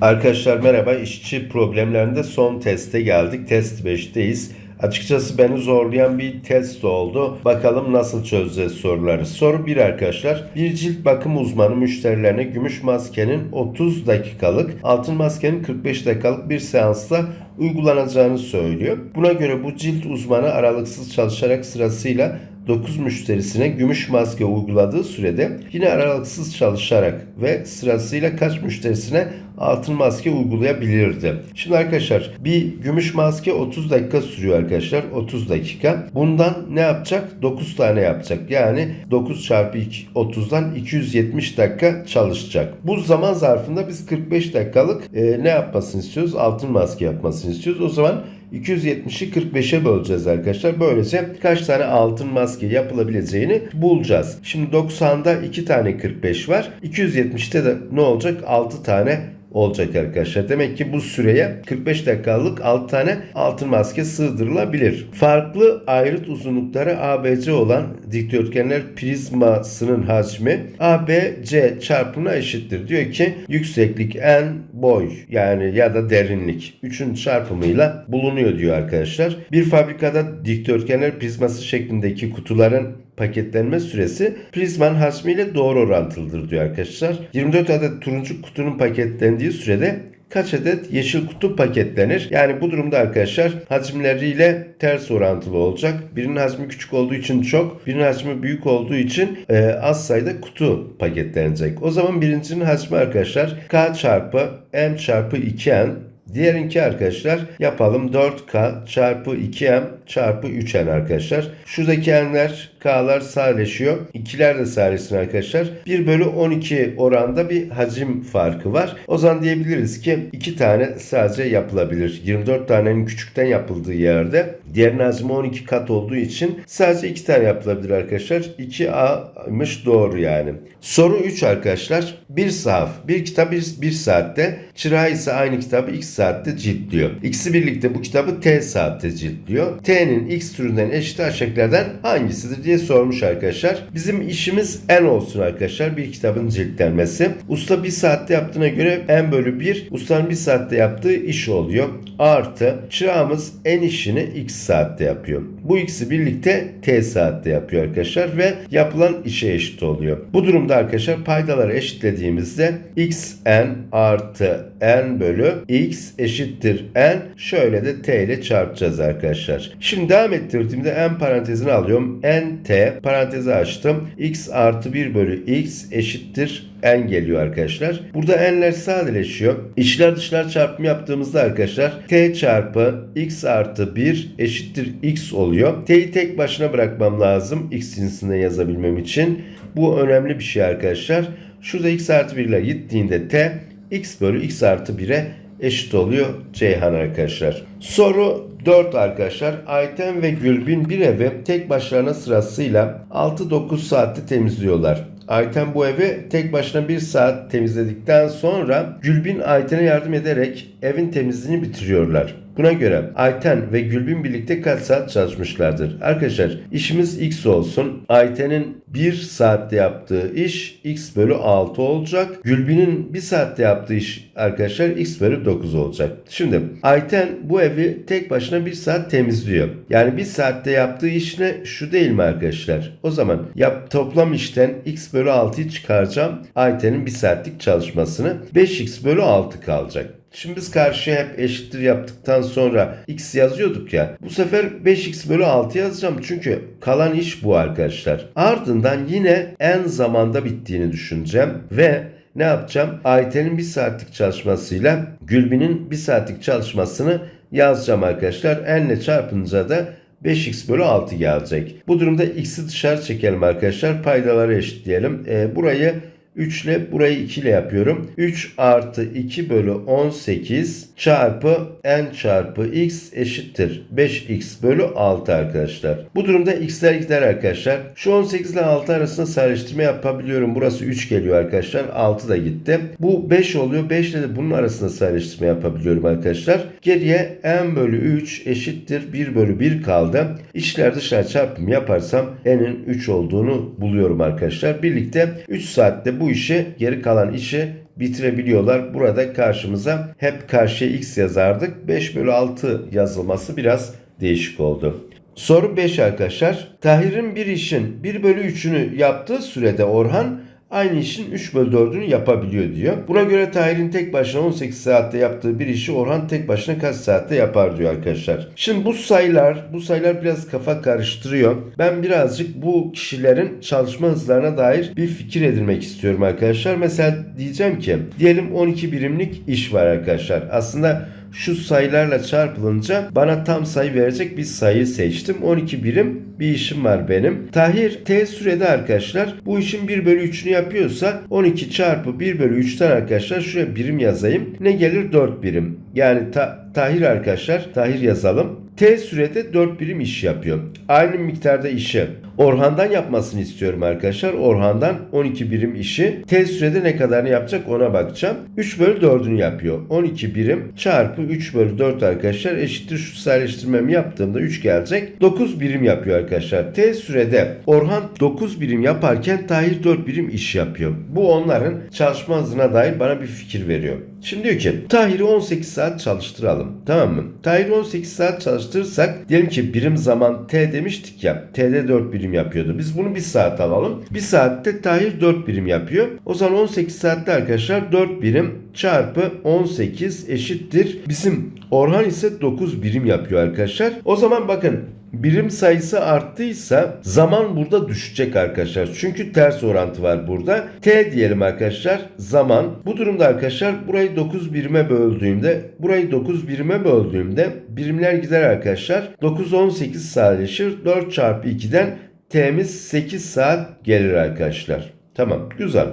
Arkadaşlar merhaba. İşçi problemlerinde son teste geldik. Test 5'teyiz. Açıkçası beni zorlayan bir test oldu. Bakalım nasıl çözeceğiz soruları. Soru 1 arkadaşlar. Bir cilt bakım uzmanı müşterilerine gümüş maskenin 30 dakikalık, altın maskenin 45 dakikalık bir seansla uygulanacağını söylüyor. Buna göre bu cilt uzmanı aralıksız çalışarak sırasıyla 9 müşterisine gümüş maske uyguladığı sürede yine aralıksız çalışarak ve sırasıyla kaç müşterisine altın maske uygulayabilirdi. Şimdi arkadaşlar bir gümüş maske 30 dakika sürüyor arkadaşlar. 30 dakika. Bundan ne yapacak? 9 tane yapacak. Yani 9 çarpı 2, 30'dan 270 dakika çalışacak. Bu zaman zarfında biz 45 dakikalık e, ne yapmasını istiyoruz? Altın maske yapmasını istiyoruz. O zaman 270'i 45'e böleceğiz arkadaşlar. Böylece kaç tane altın maske yapılabileceğini bulacağız. Şimdi 90'da 2 tane 45 var. 270'te de ne olacak? 6 tane olacak arkadaşlar. Demek ki bu süreye 45 dakikalık 6 tane altın maske sığdırılabilir. Farklı ayrıt uzunlukları ABC olan dikdörtgenler prizmasının hacmi ABC çarpımına eşittir. Diyor ki yükseklik n boy yani ya da derinlik 3'ün çarpımıyla bulunuyor diyor arkadaşlar. Bir fabrikada dikdörtgenler prizması şeklindeki kutuların paketlenme süresi prizmanın hacmiyle doğru orantılıdır diyor arkadaşlar. 24 adet turuncu kutunun paketlendiği sürede kaç adet yeşil kutu paketlenir? Yani bu durumda arkadaşlar hacimleriyle ters orantılı olacak. Birinin hacmi küçük olduğu için çok, birinin hacmi büyük olduğu için e, az sayıda kutu paketlenecek. O zaman birincinin hacmi arkadaşlar K çarpı M çarpı 2N Diğerinki arkadaşlar yapalım 4K çarpı 2M çarpı 3N arkadaşlar. Şuradaki N'ler K'lar sadeleşiyor. İkiler de sadeleşsin arkadaşlar. 1 bölü 12 oranda bir hacim farkı var. O zaman diyebiliriz ki 2 tane sadece yapılabilir. 24 tanenin küçükten yapıldığı yerde diğerinin hacmi 12 kat olduğu için sadece 2 tane yapılabilir arkadaşlar. 2A'mış doğru yani. Soru 3 arkadaşlar. Bir sahaf. Bir kitap 1 saatte. Çırağı ise aynı kitabı x saatte ciltliyor. İkisi birlikte bu kitabı t saatte ciltliyor. T'nin x türünden eşit aşağıdakilerden hangisidir diye sormuş arkadaşlar. Bizim işimiz n olsun arkadaşlar. Bir kitabın ciltlenmesi. Usta bir saatte yaptığına göre n bölü 1 ustanın bir saatte yaptığı iş oluyor. Artı çırağımız n işini x saatte yapıyor. Bu ikisi birlikte t saatte yapıyor arkadaşlar ve yapılan işe eşit oluyor. Bu durumda arkadaşlar paydaları eşitlediğimizde x n artı n bölü x eşittir n. Şöyle de t ile çarpacağız arkadaşlar. Şimdi devam ettirdiğimde n parantezini alıyorum. n t parantezi açtım. x artı 1 bölü x eşittir n geliyor arkadaşlar. Burada n'ler sadeleşiyor. İçler dışlar çarpımı yaptığımızda arkadaşlar t çarpı x artı 1 eşittir x oluyor. t'yi tek başına bırakmam lazım x cinsinden yazabilmem için. Bu önemli bir şey arkadaşlar. Şurada x artı 1 ile gittiğinde t x bölü x artı 1'e eşit oluyor Ceyhan arkadaşlar. Soru 4 arkadaşlar. Ayten ve Gülbin bir evi tek başlarına sırasıyla 6-9 saatte temizliyorlar. Ayten bu evi tek başına 1 saat temizledikten sonra Gülbin Ayten'e yardım ederek evin temizliğini bitiriyorlar. Buna göre Ayten ve Gülbin birlikte kaç saat çalışmışlardır? Arkadaşlar işimiz x olsun. Ayten'in 1 saatte yaptığı iş x bölü 6 olacak. Gülbin'in 1 saatte yaptığı iş arkadaşlar x bölü 9 olacak. Şimdi Ayten bu evi tek başına 1 saat temizliyor. Yani 1 saatte yaptığı iş ne? Şu değil mi arkadaşlar? O zaman yap, toplam işten x bölü 6'yı çıkaracağım. Ayten'in 1 saatlik çalışmasını 5x bölü 6 kalacak. Şimdi biz karşıya hep eşittir yaptıktan sonra x yazıyorduk ya. Bu sefer 5x bölü 6 yazacağım. Çünkü kalan iş bu arkadaşlar. Ardından yine en zamanda bittiğini düşüneceğim. Ve ne yapacağım? Ayten'in 1 saatlik çalışmasıyla Gülbin'in 1 saatlik çalışmasını yazacağım arkadaşlar. n ile çarpınca da 5x bölü 6 gelecek. Bu durumda x'i dışarı çekelim arkadaşlar. Paydaları eşitleyelim. E, burayı 3 ile burayı 2 ile yapıyorum. 3 artı 2 bölü 18 çarpı n çarpı x eşittir. 5x bölü 6 arkadaşlar. Bu durumda x'ler gider arkadaşlar. Şu 18 ile 6 arasında sadeleştirme yapabiliyorum. Burası 3 geliyor arkadaşlar. 6 da gitti. Bu 5 oluyor. 5 ile de bunun arasında sadeleştirme yapabiliyorum arkadaşlar. Geriye n bölü 3 eşittir. 1 bölü 1 kaldı. İçler dışlar çarpımı yaparsam n'in 3 olduğunu buluyorum arkadaşlar. Birlikte 3 saatte bu işi geri kalan işi bitirebiliyorlar. Burada karşımıza hep karşıya x yazardık. 5 bölü 6 yazılması biraz değişik oldu. Soru 5 arkadaşlar. Tahir'in bir işin 1 bölü 3'ünü yaptığı sürede Orhan aynı işin 3 bölü 4'ünü yapabiliyor diyor. Buna göre Tahir'in tek başına 18 saatte yaptığı bir işi Orhan tek başına kaç saatte yapar diyor arkadaşlar. Şimdi bu sayılar, bu sayılar biraz kafa karıştırıyor. Ben birazcık bu kişilerin çalışma hızlarına dair bir fikir edinmek istiyorum arkadaşlar. Mesela diyeceğim ki diyelim 12 birimlik iş var arkadaşlar. Aslında şu sayılarla çarpılınca bana tam sayı verecek bir sayı seçtim. 12 birim bir işim var benim. Tahir T sürede arkadaşlar bu işin 1 bölü 3'ünü yapıyorsa 12 çarpı 1 bölü 3'ten arkadaşlar şuraya birim yazayım. Ne gelir? 4 birim. Yani ta- Tahir arkadaşlar Tahir yazalım. T sürede 4 birim iş yapıyor. Aynı miktarda işi Orhan'dan yapmasını istiyorum arkadaşlar. Orhan'dan 12 birim işi T sürede ne kadarını yapacak ona bakacağım. 3 bölü 4'ünü yapıyor. 12 birim çarpı 3 bölü 4 arkadaşlar eşittir şu sadeleştirmemi yaptığımda 3 gelecek. 9 birim yapıyor arkadaşlar. T sürede Orhan 9 birim yaparken Tahir 4 birim iş yapıyor. Bu onların çalışma hızına dair bana bir fikir veriyor. Şimdi diyor ki Tahir'i 18 saat çalıştıralım. Tamam mı? Tahir'i 18 saat çalıştırırsak diyelim ki birim zaman T demiştik ya. T'de 4 birim yapıyordu. Biz bunu 1 saat alalım. 1 saatte Tahir 4 birim yapıyor. O zaman 18 saatte arkadaşlar 4 birim çarpı 18 eşittir. Bizim Orhan ise 9 birim yapıyor arkadaşlar. O zaman bakın birim sayısı arttıysa zaman burada düşecek arkadaşlar. Çünkü ters orantı var burada. T diyelim arkadaşlar zaman. Bu durumda arkadaşlar burayı 9 birime böldüğümde burayı 9 birime böldüğümde birimler gider arkadaşlar. 9 18 sadeleşir. 4 çarpı 2'den T'miz 8 saat gelir arkadaşlar. Tamam güzel.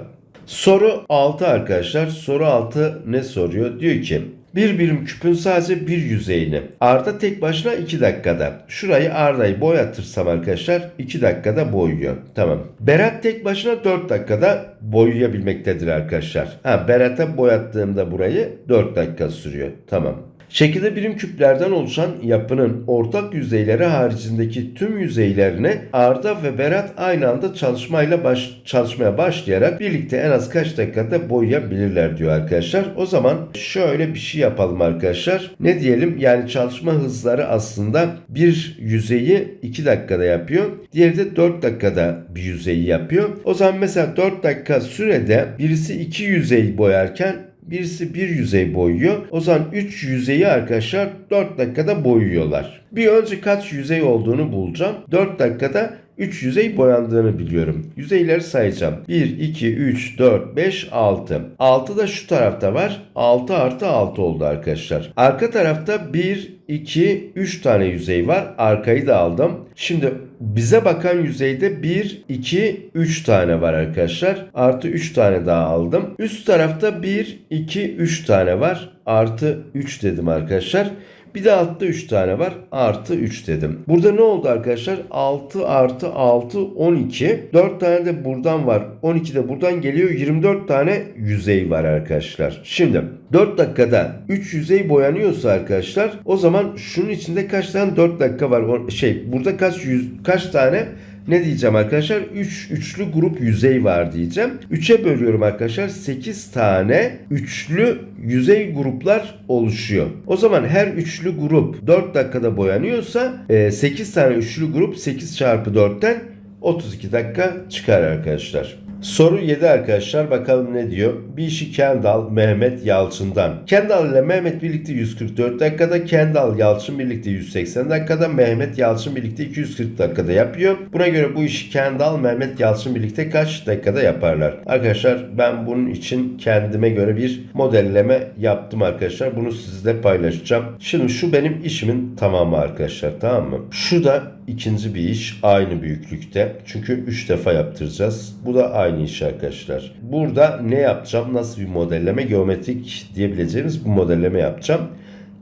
Soru 6 arkadaşlar. Soru 6 ne soruyor? Diyor ki bir birim küpün sadece bir yüzeyini. Arda tek başına 2 dakikada. Şurayı Arda'yı boyatırsam arkadaşlar 2 dakikada boyuyor. Tamam. Berat tek başına 4 dakikada boyayabilmektedir arkadaşlar. Ha Berat'a boyattığımda burayı 4 dakika sürüyor. Tamam. Şekilde birim küplerden oluşan yapının ortak yüzeyleri haricindeki tüm yüzeylerine Arda ve Berat aynı anda çalışmayla baş, çalışmaya başlayarak birlikte en az kaç dakikada boyayabilirler diyor arkadaşlar. O zaman şöyle bir şey yapalım arkadaşlar. Ne diyelim? Yani çalışma hızları aslında bir yüzeyi 2 dakikada yapıyor. Diğeri de 4 dakikada bir yüzeyi yapıyor. O zaman mesela 4 dakika sürede birisi 2 yüzey boyarken Birisi bir yüzey boyuyor. O zaman 3 yüzeyi arkadaşlar 4 dakikada boyuyorlar. Bir önce kaç yüzey olduğunu bulacağım. 4 dakikada 3 yüzey boyandığını biliyorum. Yüzeyleri sayacağım. 1, 2, 3, 4, 5, 6. 6 da şu tarafta var. 6 artı 6 oldu arkadaşlar. Arka tarafta 1, 2, 3 tane yüzey var. Arkayı da aldım. Şimdi bize bakan yüzeyde 1, 2, 3 tane var arkadaşlar. Artı 3 tane daha aldım. Üst tarafta 1, 2, 3 tane var. Artı 3 dedim arkadaşlar. Bir de altta 3 tane var. Artı 3 dedim. Burada ne oldu arkadaşlar? 6 artı 6 12. 4 tane de buradan var. 12 de buradan geliyor. 24 tane yüzey var arkadaşlar. Şimdi 4 dakikada 3 yüzey boyanıyorsa arkadaşlar o zaman şunun içinde kaç tane 4 dakika var? Şey burada kaç yüz kaç tane ne diyeceğim arkadaşlar? 3 üçlü grup yüzey var diyeceğim. 3'e bölüyorum arkadaşlar. 8 tane üçlü yüzey gruplar oluşuyor. O zaman her üçlü grup 4 dakikada boyanıyorsa 8 tane üçlü grup 8 çarpı 4'ten 32 dakika çıkar arkadaşlar. Soru 7 arkadaşlar bakalım ne diyor. Bir işi Kendall Mehmet Yalçın'dan. Kendall ile Mehmet birlikte 144 dakikada, Kendall Yalçın birlikte 180 dakikada, Mehmet Yalçın birlikte 240 dakikada yapıyor. Buna göre bu işi Kendall Mehmet Yalçın birlikte kaç dakikada yaparlar? Arkadaşlar ben bunun için kendime göre bir modelleme yaptım arkadaşlar. Bunu sizle paylaşacağım. Şimdi şu benim işimin tamamı arkadaşlar tamam mı? Şu da ikinci bir iş aynı büyüklükte. Çünkü 3 defa yaptıracağız. Bu da aynı iş arkadaşlar. Burada ne yapacağım? Nasıl bir modelleme? Geometrik diyebileceğimiz bir modelleme yapacağım.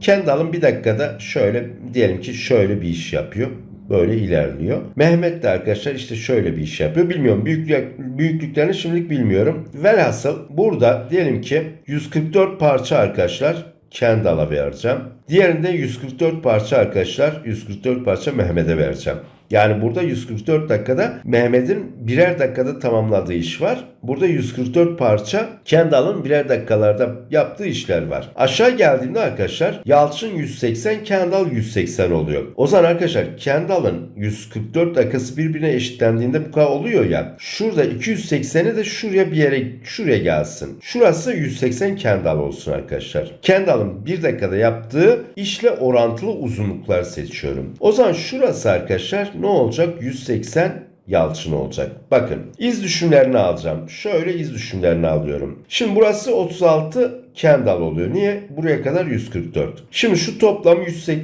Kendall'ın bir dakikada şöyle diyelim ki şöyle bir iş yapıyor. Böyle ilerliyor. Mehmet de arkadaşlar işte şöyle bir iş yapıyor. Bilmiyorum büyüklük, büyüklüklerini şimdilik bilmiyorum. Velhasıl burada diyelim ki 144 parça arkadaşlar Kendall'a vereceğim. Diğerinde 144 parça arkadaşlar 144 parça Mehmet'e vereceğim. Yani burada 144 dakikada Mehmet'in birer dakikada tamamladığı iş var. Burada 144 parça Kendall'ın birer dakikalarda yaptığı işler var. Aşağı geldiğimde arkadaşlar Yalçın 180, Kendall 180 oluyor. O zaman arkadaşlar Kendall'ın 144 dakikası birbirine eşitlendiğinde bu kadar oluyor ya. Şurada 280'i de şuraya bir yere şuraya gelsin. Şurası 180 Kendall olsun arkadaşlar. Kendall'ın bir dakikada yaptığı işle orantılı uzunluklar seçiyorum. O zaman şurası arkadaşlar ne olacak? 180 Yalçın olacak. Bakın iz düşümlerini alacağım. Şöyle iz düşümlerini alıyorum. Şimdi burası 36 Kendall oluyor. Niye? Buraya kadar 144. Şimdi şu toplam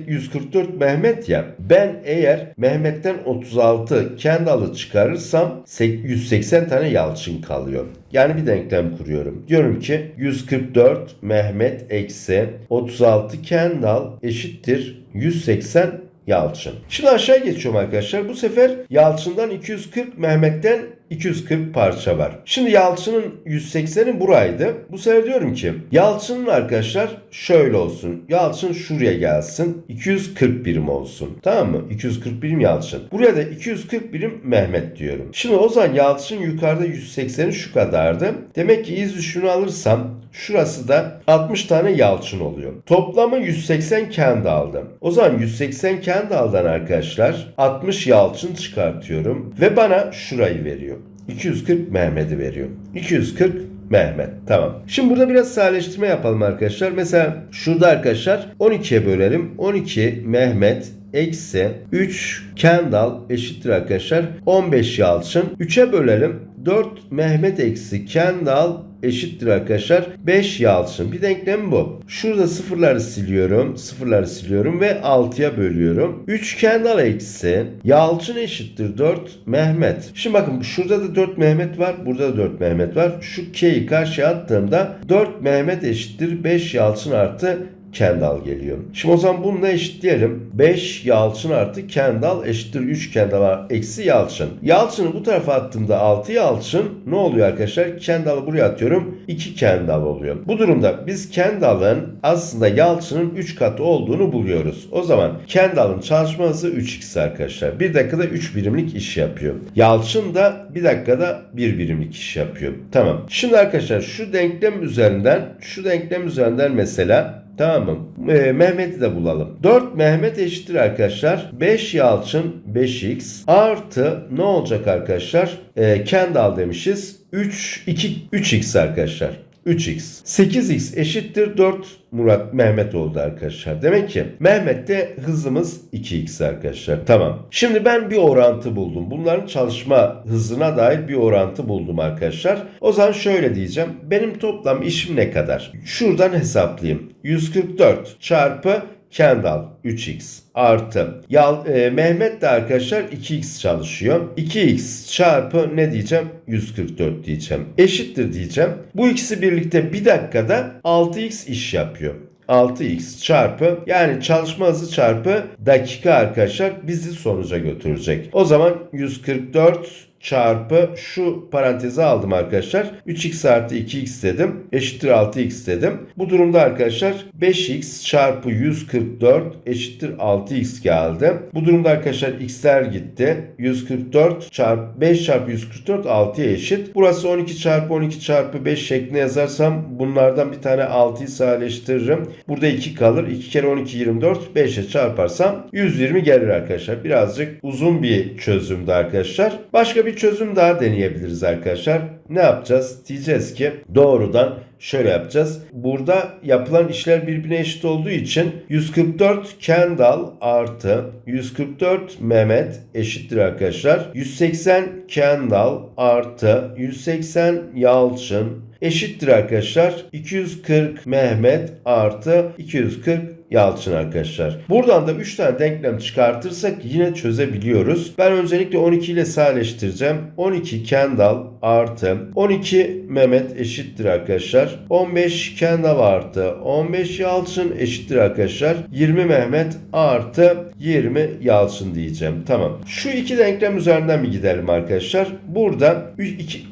144 Mehmet ya. Ben eğer Mehmet'ten 36 Kendall'ı çıkarırsam 180 tane Yalçın kalıyor. Yani bir denklem kuruyorum. Diyorum ki 144 Mehmet eksi 36 Kendall eşittir 180 Yalçın. Şimdi aşağı geçiyorum arkadaşlar. Bu sefer Yalçın'dan 240, Mehmet'ten 240 parça var. Şimdi Yalçın'ın 180'i buraydı. Bu sefer diyorum ki Yalçın'ın arkadaşlar şöyle olsun. Yalçın şuraya gelsin. 240 birim olsun. Tamam mı? 240 birim Yalçın. Buraya da 240 birim Mehmet diyorum. Şimdi o zaman Yalçın yukarıda 180'i şu kadardı. Demek ki iz düşümünü alırsam şurası da 60 tane Yalçın oluyor. Toplamı 180 kendi aldım. O zaman 180 kendi aldan arkadaşlar 60 Yalçın çıkartıyorum ve bana şurayı veriyor. 240 Mehmet'i veriyor. 240 Mehmet. Tamam. Şimdi burada biraz sadeleştirme yapalım arkadaşlar. Mesela şurada arkadaşlar 12'ye bölelim. 12 Mehmet eksi 3 Kendall eşittir arkadaşlar. 15 Yalçın. 3'e bölelim. 4 Mehmet eksi Kendall eşittir arkadaşlar. 5 Yalçın. Bir denklem bu. Şurada sıfırları siliyorum. Sıfırları siliyorum ve 6'ya bölüyorum. 3 Kendall eksi Yalçın eşittir 4 Mehmet. Şimdi bakın şurada da 4 Mehmet var. Burada da 4 Mehmet var. Şu K'yi karşıya attığımda 4 Mehmet eşittir 5 Yalçın artı Kendall geliyor. Şimdi o zaman bununla eşitleyelim. 5 Yalçın artı Kendall eşittir 3 Kendall eksi Yalçın. Yalçın'ı bu tarafa attığımda 6 Yalçın ne oluyor arkadaşlar? Kendall'ı buraya atıyorum. 2 Kendall oluyor. Bu durumda biz Kendall'ın aslında Yalçın'ın 3 katı olduğunu buluyoruz. O zaman Kendall'ın çalışma hızı 3x arkadaşlar. 1 dakikada 3 birimlik iş yapıyor. Yalçın da 1 dakikada 1 birimlik iş yapıyor. Tamam. Şimdi arkadaşlar şu denklem üzerinden şu denklem üzerinden mesela Tamam mı? Ee, Mehmet'i de bulalım. 4 Mehmet eşittir arkadaşlar. 5 Yalçın 5x artı ne olacak arkadaşlar? Ee, Kendall demişiz. 3 2 3x arkadaşlar. 3x. 8x eşittir 4 Murat Mehmet oldu arkadaşlar. Demek ki Mehmet'te hızımız 2x arkadaşlar. Tamam. Şimdi ben bir orantı buldum. Bunların çalışma hızına dair bir orantı buldum arkadaşlar. O zaman şöyle diyeceğim. Benim toplam işim ne kadar? Şuradan hesaplayayım. 144 çarpı Kendall 3x artı Yal, e, Mehmet de arkadaşlar 2x çalışıyor. 2x çarpı ne diyeceğim? 144 diyeceğim. Eşittir diyeceğim. Bu ikisi birlikte bir dakikada 6x iş yapıyor. 6x çarpı yani çalışma hızı çarpı dakika arkadaşlar bizi sonuca götürecek. O zaman 144 çarpı şu paranteze aldım arkadaşlar. 3x artı 2x dedim. Eşittir 6x dedim. Bu durumda arkadaşlar 5x çarpı 144 eşittir 6x geldi. Bu durumda arkadaşlar x'ler gitti. 144 çarpı 5 çarpı 144 6'ya eşit. Burası 12 çarpı 12 çarpı 5 şeklinde yazarsam bunlardan bir tane 6'yı sadeleştiririm. Burada 2 kalır. 2 kere 12 24. 5'e çarparsam 120 gelir arkadaşlar. Birazcık uzun bir çözümdü arkadaşlar. Başka bir çözüm daha deneyebiliriz arkadaşlar. Ne yapacağız? Diyeceğiz ki doğrudan şöyle yapacağız. Burada yapılan işler birbirine eşit olduğu için 144 Kendall artı 144 Mehmet eşittir arkadaşlar. 180 Kendall artı 180 Yalçın eşittir arkadaşlar. 240 Mehmet artı 240 Yalçın arkadaşlar. Buradan da 3 tane denklem çıkartırsak yine çözebiliyoruz. Ben öncelikle 12 ile sadeleştireceğim. 12 Kendall artı 12 Mehmet eşittir arkadaşlar. 15 Kendall artı 15 Yalçın eşittir arkadaşlar. 20 Mehmet artı 20 Yalçın diyeceğim. Tamam. Şu iki denklem üzerinden bir gidelim arkadaşlar. Burada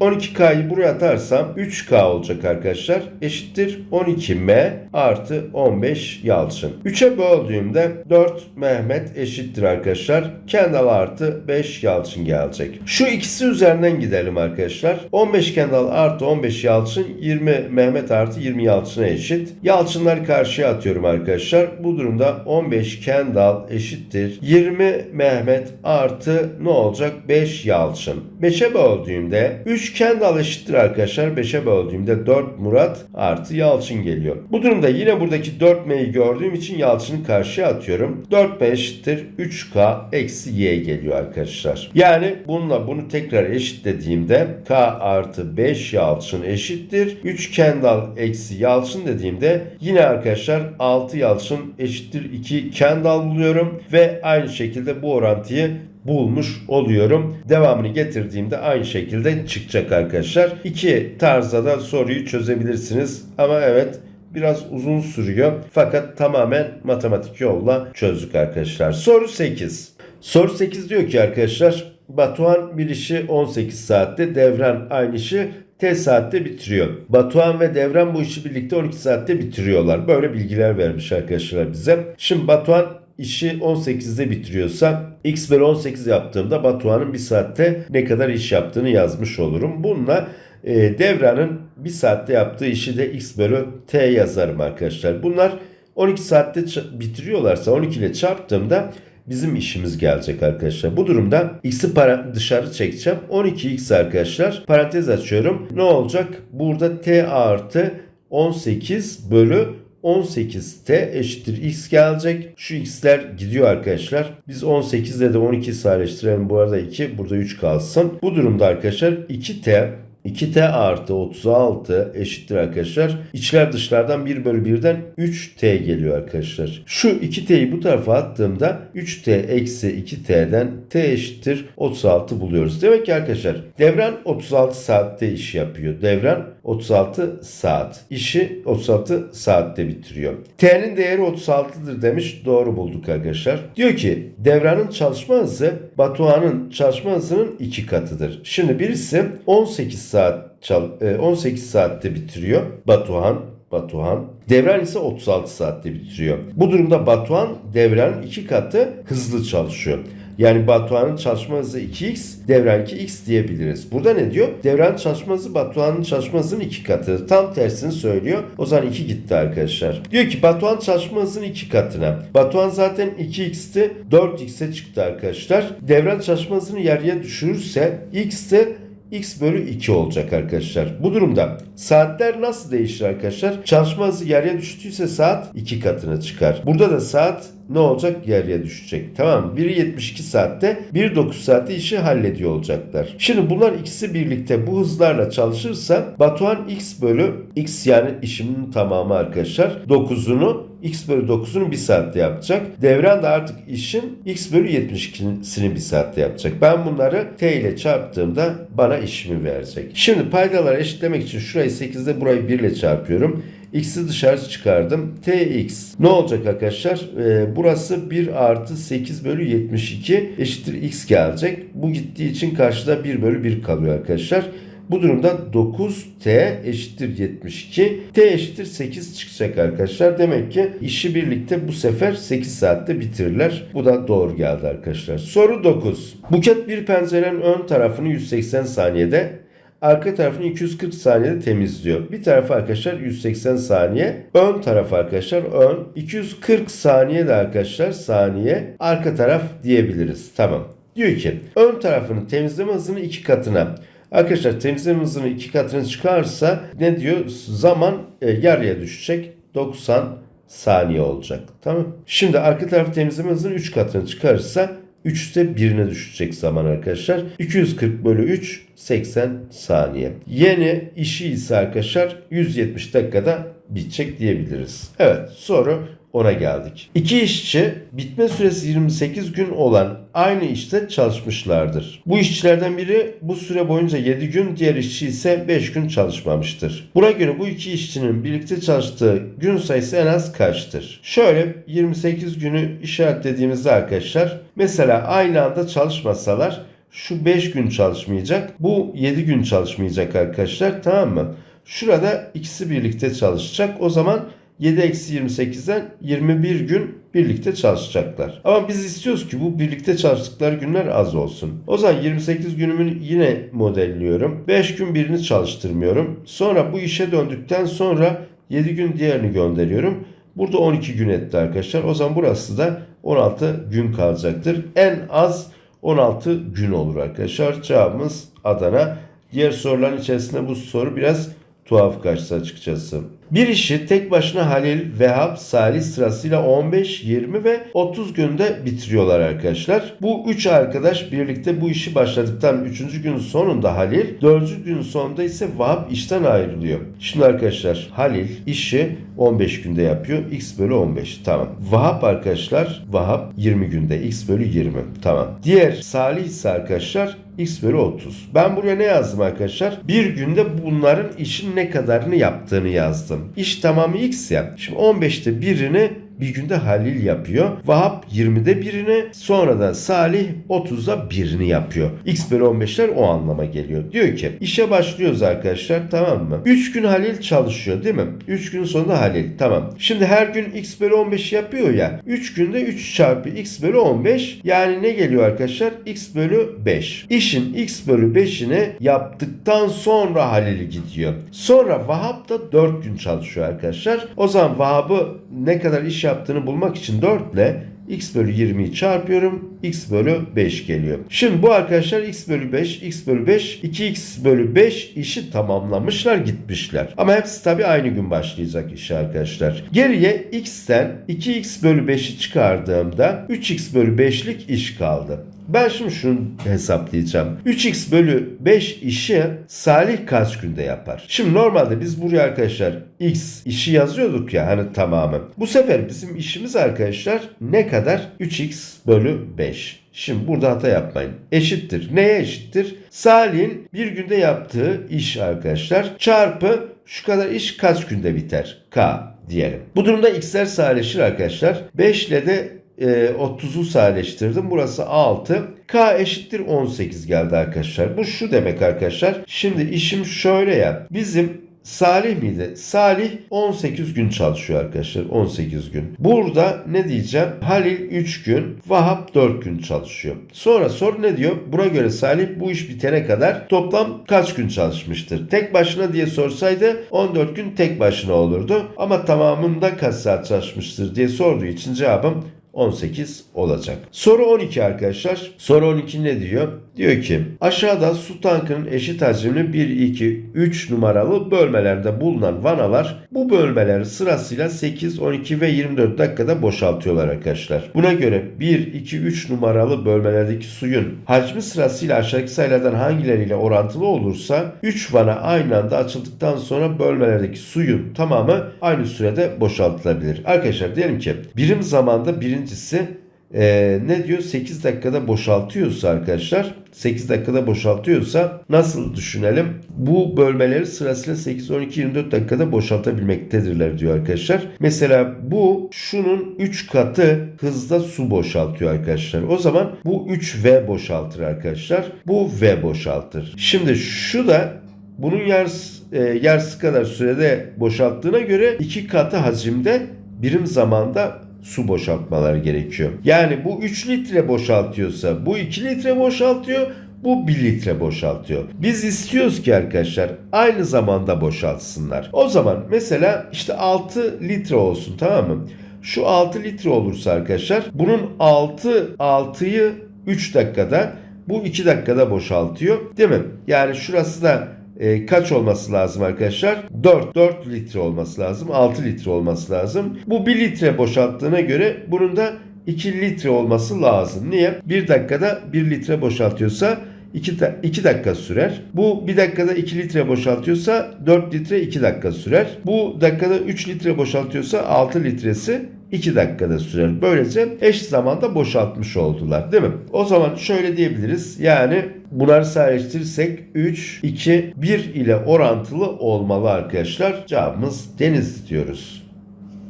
12K'yı buraya atarsam 3K 3K olacak arkadaşlar. Eşittir 12M artı 15 Yalçın. 3'e böldüğümde 4 Mehmet eşittir arkadaşlar. Kendall artı 5 Yalçın gelecek. Şu ikisi üzerinden gidelim arkadaşlar. 15 Kendall artı 15 Yalçın 20 Mehmet artı 20 Yalçın'a eşit. Yalçınları karşıya atıyorum arkadaşlar. Bu durumda 15 Kendall eşittir. 20 Mehmet artı ne olacak? 5 Yalçın. 5'e böldüğümde 3 Kendall eşittir arkadaşlar. 5'e böldüğümde 4 Murat artı Yalçın geliyor. Bu durumda yine buradaki 4 M'yi gördüğüm için Yalçın'ı karşıya atıyorum. 4 M eşittir 3K eksi Y geliyor arkadaşlar. Yani bununla bunu tekrar eşitlediğimde K artı 5 Yalçın eşittir. 3 Kendall eksi Yalçın dediğimde yine arkadaşlar 6 Yalçın eşittir 2 Kendall buluyorum ve aynı şekilde bu orantıyı bulmuş oluyorum. Devamını getirdiğimde aynı şekilde çıkacak arkadaşlar. İki tarzda da soruyu çözebilirsiniz. Ama evet biraz uzun sürüyor. Fakat tamamen matematik yolla çözdük arkadaşlar. Soru 8. Soru 8 diyor ki arkadaşlar Batuhan bir işi 18 saatte, Devran aynı işi T saatte bitiriyor. Batuhan ve Devran bu işi birlikte 12 saatte bitiriyorlar. Böyle bilgiler vermiş arkadaşlar bize. Şimdi Batuhan işi 18'de bitiriyorsa x bölü 18 yaptığımda Batuhan'ın bir saatte ne kadar iş yaptığını yazmış olurum. Bununla e, Devran'ın bir saatte yaptığı işi de x bölü t yazarım arkadaşlar. Bunlar 12 saatte bitiriyorlarsa 12 ile çarptığımda bizim işimiz gelecek arkadaşlar. Bu durumda x'i para dışarı çekeceğim. 12x arkadaşlar. Parantez açıyorum. Ne olacak? Burada t artı 18 bölü 18t eşittir x gelecek. Şu x'ler gidiyor arkadaşlar. Biz 18 ile de 12 sadeleştirelim. Bu arada 2 burada 3 kalsın. Bu durumda arkadaşlar 2t 2t artı 36 eşittir arkadaşlar. İçler dışlardan 1 bölü 1'den 3t geliyor arkadaşlar. Şu 2t'yi bu tarafa attığımda 3t eksi 2t'den t eşittir 36 buluyoruz. Demek ki arkadaşlar devran 36 saatte iş yapıyor. Devran 36 saat. İşi 36 saatte bitiriyor. T'nin değeri 36'dır demiş. Doğru bulduk arkadaşlar. Diyor ki devranın çalışma hızı Batuhan'ın çalışma hızının iki katıdır. Şimdi birisi 18 saat çal- e, 18 saatte bitiriyor. Batuhan Batuhan. Devran ise 36 saatte bitiriyor. Bu durumda Batuhan devranın iki katı hızlı çalışıyor. Yani Batuhan'ın çalışma hızı 2x, devranki x diyebiliriz. Burada ne diyor? Devran çalışma hızı Batuhan'ın çalışma hızının iki katı. Tam tersini söylüyor. O zaman 2 gitti arkadaşlar. Diyor ki Batuhan çalışma hızının iki katına. Batuhan zaten 2x'ti. 4x'e çıktı arkadaşlar. Devran çalışma hızını yarıya düşürürse x de x bölü 2 olacak arkadaşlar. Bu durumda saatler nasıl değişir arkadaşlar? Çalışma hızı yarıya düştüyse saat 2 katına çıkar. Burada da saat ne olacak? Yarıya düşecek. Tamam mı? Biri 72 saatte, biri 9 saatte işi hallediyor olacaklar. Şimdi bunlar ikisi birlikte bu hızlarla çalışırsa Batuhan x bölü x yani işimin tamamı arkadaşlar. 9'unu x bölü 9'unu bir saatte yapacak. Devran da artık işin x bölü 72'sini bir saatte yapacak. Ben bunları t ile çarptığımda bana işimi verecek. Şimdi paydaları eşitlemek için şurayı 8'de burayı 1 ile çarpıyorum. X'i dışarı çıkardım. Tx. Ne olacak arkadaşlar? Ee, burası 1 artı 8 bölü 72 eşittir x gelecek. Bu gittiği için karşıda 1 bölü 1 kalıyor arkadaşlar. Bu durumda 9t eşittir 72. t eşittir 8 çıkacak arkadaşlar. Demek ki işi birlikte bu sefer 8 saatte bitirirler. Bu da doğru geldi arkadaşlar. Soru 9. Buket bir pencerenin ön tarafını 180 saniyede arka tarafını 240 saniyede temizliyor. Bir tarafı arkadaşlar 180 saniye. Ön taraf arkadaşlar ön. 240 saniye de arkadaşlar saniye. Arka taraf diyebiliriz. Tamam. Diyor ki ön tarafının temizleme hızını iki katına. Arkadaşlar temizleme hızını iki katına çıkarsa ne diyor? Zaman e, yarıya düşecek. 90 saniye olacak. Tamam. Şimdi arka tarafı temizleme hızını 3 katına çıkarırsa 3'te 1'ine düşecek zaman arkadaşlar. 240 bölü 3 80 saniye. Yeni işi ise arkadaşlar 170 dakikada bitecek diyebiliriz. Evet soru ona geldik. İki işçi bitme süresi 28 gün olan aynı işte çalışmışlardır. Bu işçilerden biri bu süre boyunca 7 gün, diğer işçi ise 5 gün çalışmamıştır. Buna göre bu iki işçinin birlikte çalıştığı gün sayısı en az kaçtır? Şöyle 28 günü işaretlediğimizde arkadaşlar mesela aynı anda çalışmasalar şu 5 gün çalışmayacak. Bu 7 gün çalışmayacak arkadaşlar. Tamam mı? Şurada ikisi birlikte çalışacak. O zaman 7 eksi 28'den 21 gün birlikte çalışacaklar. Ama biz istiyoruz ki bu birlikte çalıştıkları günler az olsun. O zaman 28 günümü yine modelliyorum. 5 gün birini çalıştırmıyorum. Sonra bu işe döndükten sonra 7 gün diğerini gönderiyorum. Burada 12 gün etti arkadaşlar. O zaman burası da 16 gün kalacaktır. En az 16 gün olur arkadaşlar. Cevabımız Adana. Diğer soruların içerisinde bu soru biraz tuhaf kaçtı açıkçası. Bir işi tek başına Halil, Vehab, Salih sırasıyla 15, 20 ve 30 günde bitiriyorlar arkadaşlar. Bu 3 arkadaş birlikte bu işi başladıktan 3. gün sonunda Halil, 4. gün sonunda ise Vahap işten ayrılıyor. Şimdi arkadaşlar Halil işi 15 günde yapıyor. X bölü 15. Tamam. Vahap arkadaşlar Vahap 20 günde. X bölü 20. Tamam. Diğer Salih ise arkadaşlar x bölü 30. Ben buraya ne yazdım arkadaşlar? Bir günde bunların işin ne kadarını yaptığını yazdım. İş tamamı x ya. Şimdi 15'te birini bir günde Halil yapıyor. Vahap 20'de birini sonra da Salih 30'da birini yapıyor. X bölü 15'ler o anlama geliyor. Diyor ki işe başlıyoruz arkadaşlar tamam mı? 3 gün Halil çalışıyor değil mi? 3 gün sonunda Halil tamam. Şimdi her gün X bölü 15 yapıyor ya. 3 günde 3 çarpı X bölü 15 yani ne geliyor arkadaşlar? X bölü 5. İşin X bölü 5'ini yaptıktan sonra Halil gidiyor. Sonra Vahap da 4 gün çalışıyor arkadaşlar. O zaman Vahap'ı ne kadar iş yaptığını bulmak için 4 ile x bölü 20'yi çarpıyorum. X bölü 5 geliyor. Şimdi bu arkadaşlar x bölü 5, x bölü 5, 2x bölü 5 işi tamamlamışlar gitmişler. Ama hepsi tabii aynı gün başlayacak işi arkadaşlar. Geriye x'ten 2x bölü 5'i çıkardığımda 3x bölü 5'lik iş kaldı. Ben şimdi şunu hesaplayacağım. 3x bölü 5 işi Salih kaç günde yapar? Şimdi normalde biz buraya arkadaşlar x işi yazıyorduk ya hani tamamı. Bu sefer bizim işimiz arkadaşlar ne kadar? 3x bölü 5. Şimdi burada hata yapmayın. Eşittir. Neye eşittir? Salih'in bir günde yaptığı iş arkadaşlar çarpı şu kadar iş kaç günde biter? K diyelim. Bu durumda x'ler sadeleşir arkadaşlar. 5 ile de e, 30'u sadeleştirdim. Burası 6. K eşittir 18 geldi arkadaşlar. Bu şu demek arkadaşlar. Şimdi işim şöyle ya. Bizim Salih miydi? Salih 18 gün çalışıyor arkadaşlar. 18 gün. Burada ne diyeceğim? Halil 3 gün, Vahap 4 gün çalışıyor. Sonra soru ne diyor? Buna göre Salih bu iş bitene kadar toplam kaç gün çalışmıştır? Tek başına diye sorsaydı 14 gün tek başına olurdu. Ama tamamında kaç saat çalışmıştır diye sorduğu için cevabım 18 olacak. Soru 12 arkadaşlar. Soru 12 ne diyor? Diyor ki aşağıda su tankının eşit hacimli 1, 2, 3 numaralı bölmelerde bulunan vanalar bu bölmeleri sırasıyla 8, 12 ve 24 dakikada boşaltıyorlar arkadaşlar. Buna göre 1, 2, 3 numaralı bölmelerdeki suyun hacmi sırasıyla aşağıdaki sayılardan hangileriyle orantılı olursa 3 vana aynı anda açıldıktan sonra bölmelerdeki suyun tamamı aynı sürede boşaltılabilir. Arkadaşlar diyelim ki birim zamanda birincisi ee, ne diyor? 8 dakikada boşaltıyorsa arkadaşlar 8 dakikada boşaltıyorsa nasıl düşünelim? Bu bölmeleri sırasıyla 8, 12, 24 dakikada boşaltabilmektedirler diyor arkadaşlar. Mesela bu şunun 3 katı hızda su boşaltıyor arkadaşlar. O zaman bu 3V boşaltır arkadaşlar. Bu V boşaltır. Şimdi şu da bunun yarısı, e, yarısı kadar sürede boşalttığına göre 2 katı hacimde birim zamanda su boşaltmaları gerekiyor. Yani bu 3 litre boşaltıyorsa bu 2 litre boşaltıyor. Bu 1 litre boşaltıyor. Biz istiyoruz ki arkadaşlar aynı zamanda boşaltsınlar. O zaman mesela işte 6 litre olsun tamam mı? Şu 6 litre olursa arkadaşlar bunun 6 6'yı 3 dakikada bu 2 dakikada boşaltıyor. Değil mi? Yani şurası da e, kaç olması lazım arkadaşlar? 4. 4 litre olması lazım. 6 litre olması lazım. Bu 1 litre boşalttığına göre bunun da 2 litre olması lazım. Niye? 1 dakikada 1 litre boşaltıyorsa 2, 2 dakika sürer. Bu 1 dakikada 2 litre boşaltıyorsa 4 litre 2 dakika sürer. Bu dakikada 3 litre boşaltıyorsa 6 litresi 2 dakikada sürer. Böylece eş zamanda boşaltmış oldular değil mi? O zaman şöyle diyebiliriz. Yani bunları sadeleştirirsek 3, 2, 1 ile orantılı olmalı arkadaşlar. Cevabımız deniz diyoruz.